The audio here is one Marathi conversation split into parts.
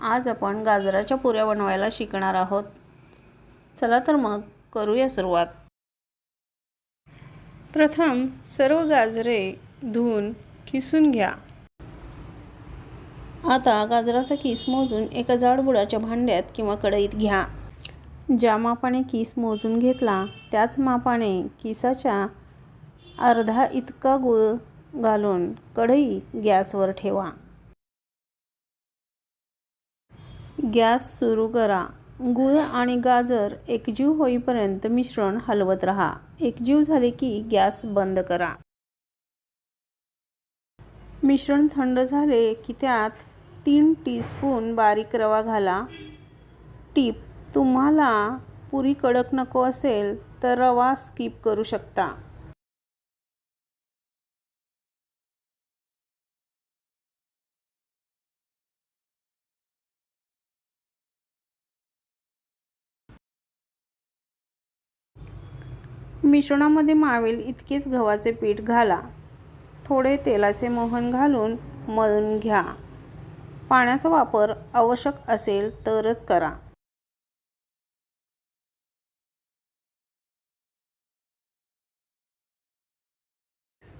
आज आपण गाजराच्या पुऱ्या बनवायला शिकणार आहोत. चला तर मग करूया सुरुवात. प्रथम सर्व गाजरे धुवून किसून घ्या. आता गाजराचा किस मोजून एका जाड बुडाच्या भांड्यात किंवा कढईत घ्या. ज्या मापाने किस मोजून घेतला त्याच मापाने किसाच्या अर्धा इतका गुळ घालून कढई गॅसवर ठेवा. गॅस सुरू करा. गूळ आणि गाजर एकजीव होईपर्यंत मिश्रण हलवत राहा. एकजीव झाले की गॅस बंद करा. मिश्रण थंड झाले की त्यात तीन टीस्पून बारीक रवा घाला. टीप तुम्हाला पुरी कडक नको असेल तर रवा स्किप करू शकता. मिश्रणामध्ये मावेल इतकेच गव्हाचे पीठ घाला. थोडे तेलाचे मोहन घालून मळून घ्या. पाण्याचा वापर आवश्यक असेल तरच करा.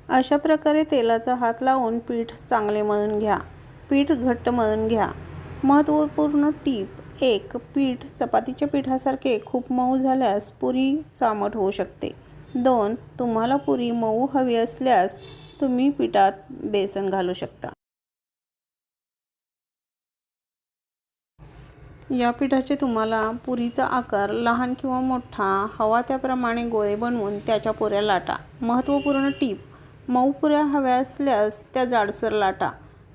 अशा प्रकारे तेलाचा हात लावून पीठ चांगले मळून घ्या. पीठ घट्ट मळून घ्या. महत्त्वपूर्ण टीप एक पीठ चपातीच्या पिठासारखे खूप मऊ झाल्यास पुरी चामट होऊ शकते. दोन तुम्हाला पुरी मऊ हवी असल्यास तुम्ही पिठात बेसन घालू शकता. या पिठाचे तुम्हाला पुरीचा आकार लहान किंवा मोठा हवा त्याप्रमाणे गोळे बनवून त्याच्या पुऱ्या लाटा. महत्त्वपूर्ण टीप मऊ पुऱ्या हव्या असल्यास त्या जाडसर लाटा.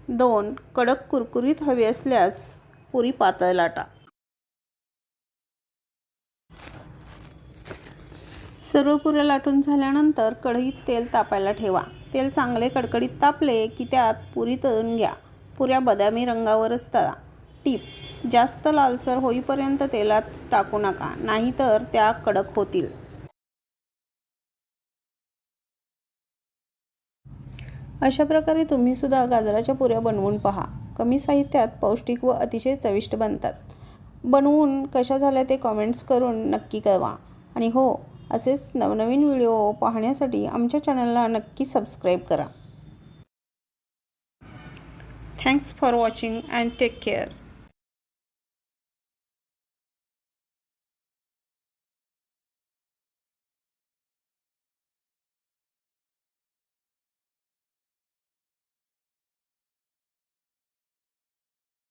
दोन कडक कुरकुरीत हवी असल्यास पुरी पातळ लाटा सर्व पुऱ्या लाटून झाल्यानंतर कढईत तेल तापायला ठेवा. तेल चांगले कडकडीत तापले की त्यात पुरी तळून घ्या. पुऱ्या बदामी रंगावरच तळा. टीप जास्त लालसर होईपर्यंत तेलात टाकू नका नाहीतर त्या कडक होतील. अशा प्रकारे तुम्ही सुद्धा गाजराच्या पुऱ्या बनवून पहा. कमी साहित्यात पौष्टिक व अतिशय चविष्ट बनतात. बनवून कशा झाल्या ते कॉमेंट्स करून नक्की कळवा. आणि हो असेच नवनवीन व्हिडिओ पाहण्यासाठी आमच्या चॅनलला नक्की सबस्क्राईब करा. Thanks for watching and take care